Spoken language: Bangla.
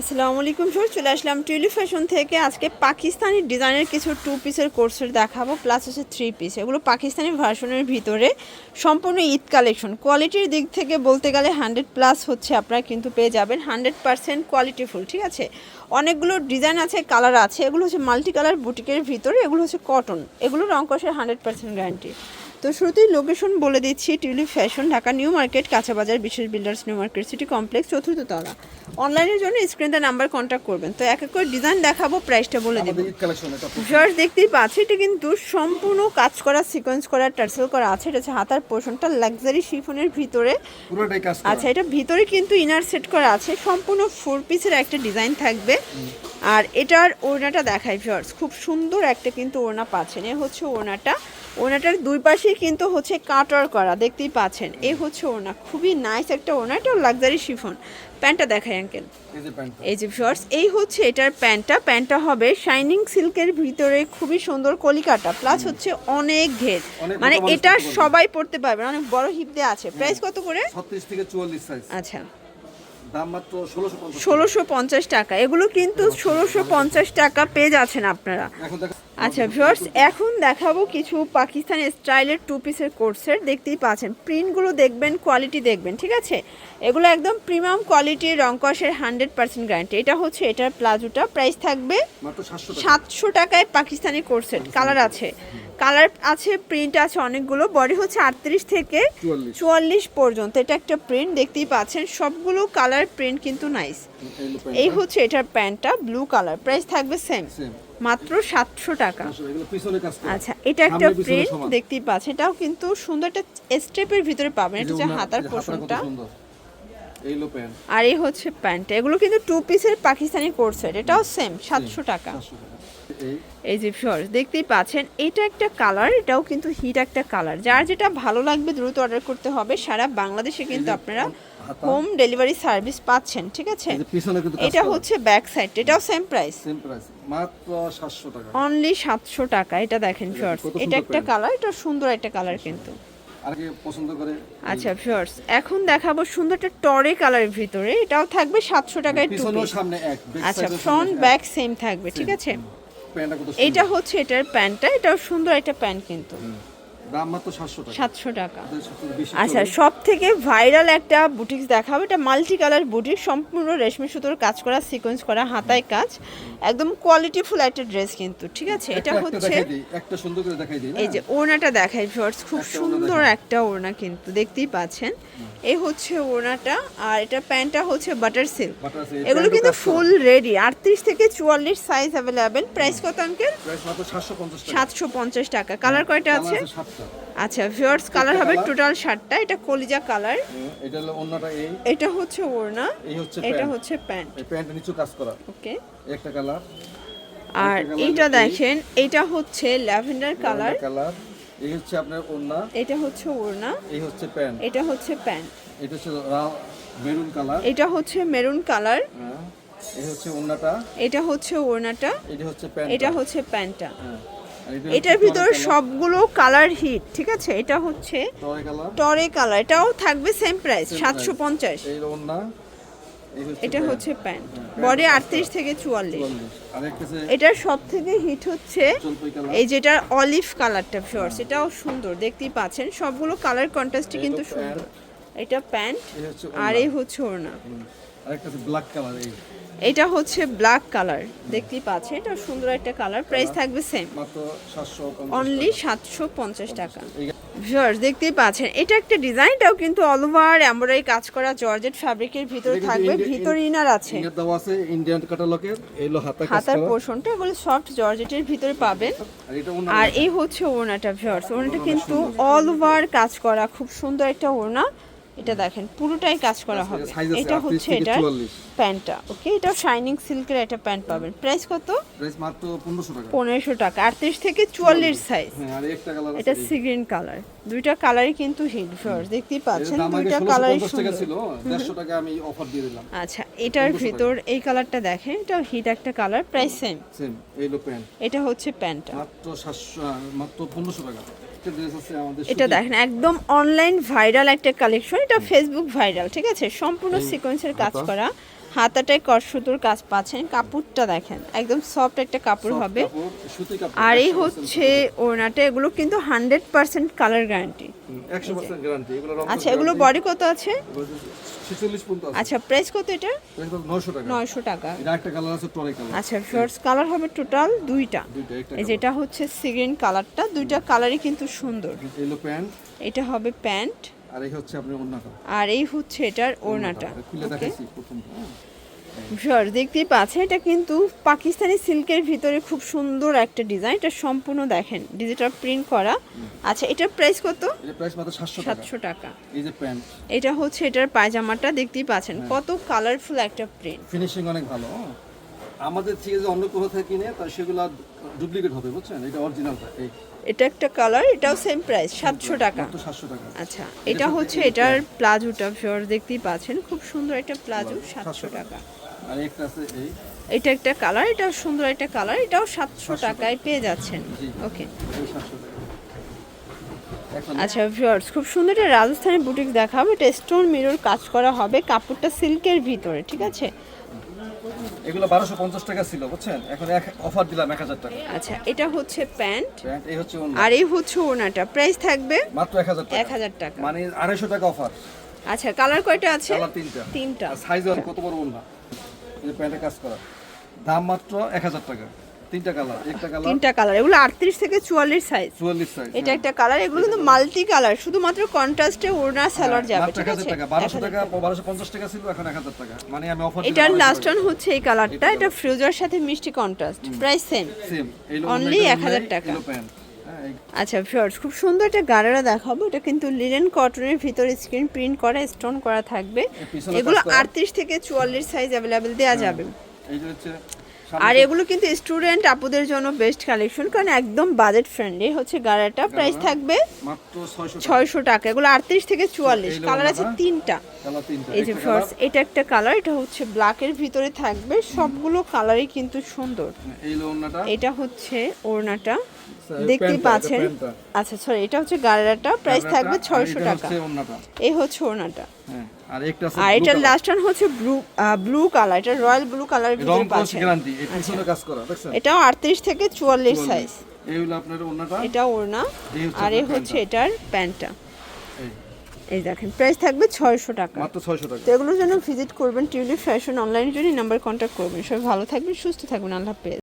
আসসালামু আলাইকুম স্যার চলে আসলাম টিউলি ফ্যাশন থেকে। আজকে পাকিস্তানি ডিজাইনের কিছু টু পিসের কোর্সের দেখাবো প্লাস হচ্ছে থ্রি পিস এগুলো পাকিস্তানি ভার্সনের ভিতরে সম্পূর্ণ ঈদ কালেকশন কোয়ালিটির দিক থেকে বলতে গেলে হান্ড্রেড প্লাস হচ্ছে আপনারা কিন্তু পেয়ে যাবেন হান্ড্রেড পার্সেন্ট কোয়ালিটিফুল ঠিক আছে? অনেকগুলো ডিজাইন আছে কালার আছে, এগুলো হচ্ছে মাল্টি কালার বুটিকের ভিতরে, এগুলো হচ্ছে কটন এগুলো রং কষের হান্ড্রেড পার্সেন্ট গ্যারান্টি তো শুরুতেই লোকেশন বলে দিচ্ছি tulip fashion Dhaka new market কাঁচাবাজার বিশেষ builders new market city complex চতুর্থ তলা। অনলাইনের জন্য স্ক্রিনতে নাম্বার কন্ট্যাক্ট করবেন। তো এক এক করে ডিজাইন দেখাবো প্রাইসটা বলে দেবো। ভিউয়ার্স দেখতেই পাচ্ছি এটা কিন্তু সম্পূর্ণ কাজ করা সিকোয়েন্স করা টার্সেল করা আছে। এটা হচ্ছে হাতার পোর্শনটা লাক্সারি শিফনের ভিতরে। আচ্ছা এটা ভিতরে কিন্তু ইনার সেট করা আছে সম্পূর্ণ ফোর পিসের একটা ডিজাইন থাকবে। আর এটার ওড়নাটা দেখায় ভিউয়ার্স খুব সুন্দর একটা কিন্তু ওড়না পাচ্ছেন। এ হচ্ছে ওড়নাটা। ওড়নাটার দুই পাশেই কিন্তু হচ্ছে কাটার করা দেখতেই পাচ্ছেন। এ হচ্ছে ওনা খুবই নাইস একটা ওড়না এটাও লাক্সারি শিফন প্যান্টটা দেখাই আঙ্কেল এই যে প্যান্ট এই যে শর্টস এই হচ্ছে এটার প্যান্টটা প্যান্টটা হবে শাইনিং সিল্কের ভিতরে খুবই সুন্দর কলিকাটা প্লাস হচ্ছে অনেক ঘের। মানে এটা সবাই পড়তে পারবে অনেক বড় হিপ দিয়ে আছে। প্রাইস কত করে? 36 থেকে 44 সাইজ আচ্ছা। দাম মাত্র 1650 ষোলোশো পঞ্চাশ টাকা। এগুলো কিন্তু ষোলোশো পঞ্চাশ টাকা পেয়ে যাচ্ছেন আপনারা। আচ্ছা ভিউয়ার্স এখন দেখাবো কিছু পাকিস্তানি স্টাইলের টু পিসের কোর্সের দেখতেই পাচ্ছেন। প্রিন্টগুলো দেখবেন কোয়ালিটি দেখবেন ঠিক আছে? এগুলো একদম প্রিমিয়াম কোয়ালিটির রংকসের হান্ড্রেড পার্সেন্ট গ্যারান্টি এটা হচ্ছে এটার প্লাজোটা প্রাইস থাকবে মাত্র 700 টাকা। সাতশো টাকায় পাকিস্তানি কোর্সের কালার আছে। কালার আছে প্রিন্ট আছে অনেকগুলো বডি হচ্ছে আটত্রিশ থেকে চুয়াল্লিশ। পর্যন্ত। এটা একটা প্রিন্ট দেখতেই পাচ্ছেন সবগুলো কালার প্রিন্ট কিন্তু নাইস এই হচ্ছে এটার প্যান্টটা ব্লু কালার প্রাইস থাকবে সেম মাত্র সাতশো টাকা। আচ্ছা এটা একটা প্রিন্ট দেখতেই পাচ্ছেন এটাও কিন্তু সুন্দর একটা স্টেপের ভিতরে পাবেন। এটা যে হচ্ছে হাতার পোষণটা। আর এই হচ্ছে প্যান্ট এগুলো কিন্তু টু পিসের পাকিস্তানি কোর্সেট এটাও সেম সাতশো টাকা। এই যে ফিওর্স দেখতেই পাচ্ছেন এটা একটা কালার এটাও কিন্তু হিট একটা কালার যার যেটা ভালো লাগবে দ্রুত অর্ডার করতে হবে সারা বাংলাদেশে কিন্তু আপনারা হোম ডেলিভারি সার্ভিস পাচ্ছেন ঠিক আছে? কিন্তু এটা হচ্ছে ব্যাক সাইড এটাও সেম প্রাইস সেম প্রাইস মাত্র 700 টাকা। অনলি সাতশো টাকা এটা দেখেন ফিওর্স এটা একটা কালার এটা সুন্দর একটা কালার কিন্তু। আর পছন্দ করে? আচ্ছা ফিওর্স এখন দেখাবো সুন্দর একটা টরে কালারের ভিতরে এটাও থাকবে সাতশো টাকায় টু আচ্ছা ফ্রন্ট ব্যাক সেম থাকবে ঠিক আছে? প্যান্টটা কত এইটা হচ্ছে এটার প্যান্টটা এটাও সুন্দর একটা প্যান্ট কিন্তু। দাম মাত্র 700 টাকা। সাতশো টাকা। আমাদের সবচেয়ে বেশি আচ্ছা। সব থেকে ভাইরাল একটা বুটিক্স দেখাবো। এটা মাল্টি কালার বুটিক সম্পূর্ণ রেশমি সুতোর কাজ করা সিকোয়েন্স করা হাতায় কাজ। একদম কোয়ালিটিফুল একটা ড্রেস কিন্তু ঠিক আছে? এটা হচ্ছে একটা সুন্দর করে দেখাই দিই এই যে ওড়নাটা দেখাই শর্টস খুব সুন্দর একটা ওড়না কিন্তু দেখতেই পাচ্ছেন। এই হচ্ছে ওড়নাটা আর এটা প্যান্টটা হচ্ছে বাটার সিল্ক এগুলো কিন্তু ফুল রেডি আটত্রিশ থেকে চুয়াল্লিশ সাইজ অ্যাভেলেবেল প্রাইস কত অঙ্কেল প্রাইস মাত্র 750 টাকা। সাতশো পঞ্চাশ টাকা। কালার কয়টা আছে? আচ্ছা ভিওর্স কালার হবে টোটাল ষাটটা এটা কলিজা কালার এটা হলো অন্যটা এই। এটা হচ্ছে ওড়না এই হচ্ছে এটা হচ্ছে প্যান্ট। এই প্যান্টের নিচু কাজ করা। ওকে। একটা কালার আর এইটা দেখেন এটা হচ্ছে ল্যাভেন্ডার কালার কালার এই হচ্ছে আপনার ওন্না এটা হচ্ছে ওড়না। এই হচ্ছে প্যান্ট। এটা হচ্ছে প্যান্ট। এটা হচ্ছে মেরুন কালার এটা হচ্ছে মেরুন কালার হ্যাঁ এই হচ্ছে ওন্নাটা এটা হচ্ছে ওড়নাটা। এটা হচ্ছে প্যান্ট এটা হচ্ছে প্যান্টটা। হ্যাঁ। এটা এটার ভিতর সবগুলো কালার হিট ঠিক আছে? এটা হচ্ছে টরে কালার এটাও থাকবে সেম প্রাইস সাতশো। পঞ্চাশ। এটা হচ্ছে প্যান্ট। হ্যাঁ, বডি প্যান্ট আটত্রিশ থেকে চুয়াল্লিশ। 44 আর একটা হচ্ছে এটার সব থেকে হিট হচ্ছে এই যেটার অলিভ কালারটা ফিওর্স এটাও সুন্দর দেখতেই পাচ্ছেন। সবগুলো কালার কন্ট্রাস্টই কিন্তু সুন্দর। এটা প্যান্ট আর। এই হচ্ছে ওড়না। ব্ল্যাক কালার এই। এটা হচ্ছে ব্ল্যাক কালার দেখতেই পাচ্ছেন এটা সুন্দর একটা কালার প্রাইস থাকবে সেম মাত্র 750 অনলি সাতশো পঞ্চাশ টাকা। ভিউয়ার্স দেখতেই পাচ্ছেন এটা একটা ডিজাইনটাও কিন্তু অল ওভার এমব্রয়ডারি কাজ করা জর্জেট ফ্যাব্রিকের ভিতরে থাকবে ভিতর ইনার আছে। আছে ইন্ডিয়ান কাটালকের এই হলো হাতা হাতার পোর্শনটা এগুলো সফট জর্জেটের ভিতরে পাবেন। আর এই হচ্ছে ওড়নাটা ভিউয়ার্স ওড়নাটা কিন্তু অল ওভার কাজ করা খুব সুন্দর একটা ওড়না। এটা দেখেন পুরোটাই কাজ করা হবে। এটা হচ্ছে এটা প্যান্টটা ওকে? এটা শাইনিং সিল্কের একটা প্যান্ট পাবেন। প্রাইস কত? প্রাইস মাত্র 1500 টাকা। পনেরোশো টাকা। আটত্রিশ থেকে চুয়াল্লিশ সাইজ হ্যাঁ আর একটা কালার এটা সি গ্রিন কালার দুইটা কালারই কিন্তু হিট ভিউয়ার্স দেখতেই পাচ্ছেন দুইটা কালারই 1650 টাকা সুন্দর। ছিল 150 টাকা আমি অফার দিয়ে দিলাম। আচ্ছা এটার 1500 ভিতর এই কালারটা দেখেন এটা হিট একটা কালার প্রাইস সেম সেম এই হলো প্যান্ট এটা হচ্ছে প্যান্টটা। মাত্র 700 মাত্র 1500 টাকা। এটা। দেখেন একদম অনলাইন ভাইরাল একটা কালেকশন এটা ফেসবুক ভাইরাল ঠিক আছে? সম্পূর্ণ সিকোয়েন্সের কাজ করা। হাতাটায় কটসুতোর কাজ পাচ্ছেন। কাপড়টা দেখেন একদম সফট একটা কাপড় হবে। আর এই হচ্ছে ওড়নাটা এগুলো কিন্তু hundred percent colour guarantee 100% guarantee এগুলো রং আচ্ছা এগুলো বডি কত আছে? 46 পর্যন্ত আছে। আচ্ছা প্রাইস কত এটা? এটা 900 টাকা। নয়শো টাকা। আচ্ছা ফার্স্ট কালার হবে টোটাল দুইটা। এই যেটা হচ্ছে সিগ্রিন কালারটা দুইটা কালারই কিন্তু সুন্দর। এটা হবে প্যান্ট আর এই হচ্ছে আপনি অন্যটা আর এই হচ্ছে এটার ওড়নাটা খুলে ওকে? দেখাইছি প্রথম। হ্যাঁ। শিওর দেখতেই পাচ্ছেন এটা কিন্তু পাকিস্তানি সিল্কের ভিতরে খুব সুন্দর একটা ডিজাইন এটা সম্পূর্ণ দেখেন ডিজিটাল প্রিন্ট করা। আচ্ছা এটার প্রাইস কত? প্রাইস মাত্র 700 টাকা। সাতশো টাকা। এই যে প্যান্ট। এটা হচ্ছে এটার পায়জামাটা দেখতেই পাচ্ছেন কত কালারফুল একটা প্রিন্ট ফিনিশিং অনেক ভালো হ্যাঁ। আমাদের থেকে যে অন্য কোথাও থেকে কিনে তার সেগুলো ডুপ্লিকেট হবে বুঝছেন? এটা অরিজিনালটা এই। এটা একটা কালার এটাও সেম প্রাইস সাতশো টাকা। তো 700 টাকা। আচ্ছা এটা হচ্ছে এটার প্লাজোটা শিওর দেখতেই পাচ্ছেন খুব সুন্দর একটা প্লাজো সাতশো টাকা। আর একটা আছে এই। এটা একটা কালার এটাও সুন্দর একটা কালার এটাও সাতশো টাকায় পেয়ে যাচ্ছেন। ওকে এই 700 টাকা। এখন আচ্ছা ভিউয়ার্স খুব সুন্দর একটা রাজস্থানি বুটিক দেখাবো। এটা স্টোন মিরর কাজ করা হবে কাপড়টা সিল্কের ভিতরে ঠিক আছে? এগুলো 1250 টাকা ছিল বুঝছেন? এখন এক অফার দিলাম 1000 টাকা। আচ্ছা এটা হচ্ছে প্যান্ট। প্যান্ট এই হচ্ছে ওনা আর এই হচ্ছে ওনাটা প্রাইস থাকবে মাত্র 1000 টাকা। এক হাজার টাকা। মানে 250 টাকা অফার। আচ্ছা কালার কয়টা আছে? কালার তিনটা। তিনটা। সাইজ কত বড় ওনা এই প্যান্টে কাজ করা। দাম মাত্র 1000 টাকা। তিনটা কালার একটা কালার তিনটা কালার এগুলো আটত্রিশ থেকে চুয়াল্লিশ সাইজ 44 সাইজ এটা একটা কালার এগুলো কিন্তু মাল্টি কালার শুধুমাত্র কন্ট্রাস্টে ওড়না সালোয়ার যাবে ঠিক আছে? টাকা 1200 টাকা 1250 টাকা ছিল এখন 1000 টাকা। মানে আমি অফার এটার লাস্ট ওয়ান হচ্ছে এই কালারটা এটা ফ্রিজার সাথে মিষ্টি কন্ট্রাস্ট প্রাইস সেম সেম এই Only 1000 টাকা। হ্যাঁ আচ্ছা ভিউয়ার্স খুব সুন্দর একটা গারারা দেখাবো এটা কিন্তু লিলেন কটনের ভিতরে স্ক্রিন প্রিন্ট করা স্টোন করা থাকবে। এগুলো আটত্রিশ থেকে চুয়াল্লিশ সাইজ অ্যাভেলেবেল দেওয়া যাবে। এই হচ্ছে আর এগুলো কিন্তু স্টুডেন্ট আপুদের জন্য বেস্ট কালেকশন কারণ একদম বাজেট ফ্রেন্ডলি হচ্ছে গারাটা প্রাইস থাকবে মাত্র 600 টাকা। ছয়শো টাকা এগুলো আটত্রিশ থেকে চুয়াল্লিশ কালার আছে তিনটা। এই যে ফার্স্ট এটা একটা কালার এটা হচ্ছে ব্ল্যাকের ভিতরে থাকবে সবগুলো কালারই কিন্তু সুন্দর। এই লোনাটা এটা হচ্ছে ওড়নাটা। এই দেখতেই পাচ্ছেন? আচ্ছা সরি এটা হচ্ছে গারাটা প্রাইস থাকবে ছয়শো টাকা। এই হচ্ছে ওড়নাটা। হ্যাঁ। আর একটা আছে আর এটার লাস্ট ওয়ান হচ্ছে ব্লু ব্লু কালার এটা রয়্যাল ব্লু কালার ভিতরে পাচ্ছেন গ্যারান্টি এই পিছনে কাজ করা দেখছেন? এটাও আটত্রিশ থেকে চুয়াল্লিশ সাইজ এই হলো আপনার ওন্নাটা এটা ওড়না। আর এই হচ্ছে এটার প্যান্টটা। এই। দেখেন প্রাইস থাকবে ছয়শো টাকা। মাত্র 600 টাকা। তো এগুলোর জন্য ভিজিট করবেন টিউলিপ ফ্যাশন অনলাইনের জন্য নাম্বার কন্ট্যাক্ট করবেন। সবাই ভালো থাকবেন সুস্থ থাকবেন আল্লাহ হাফেজ।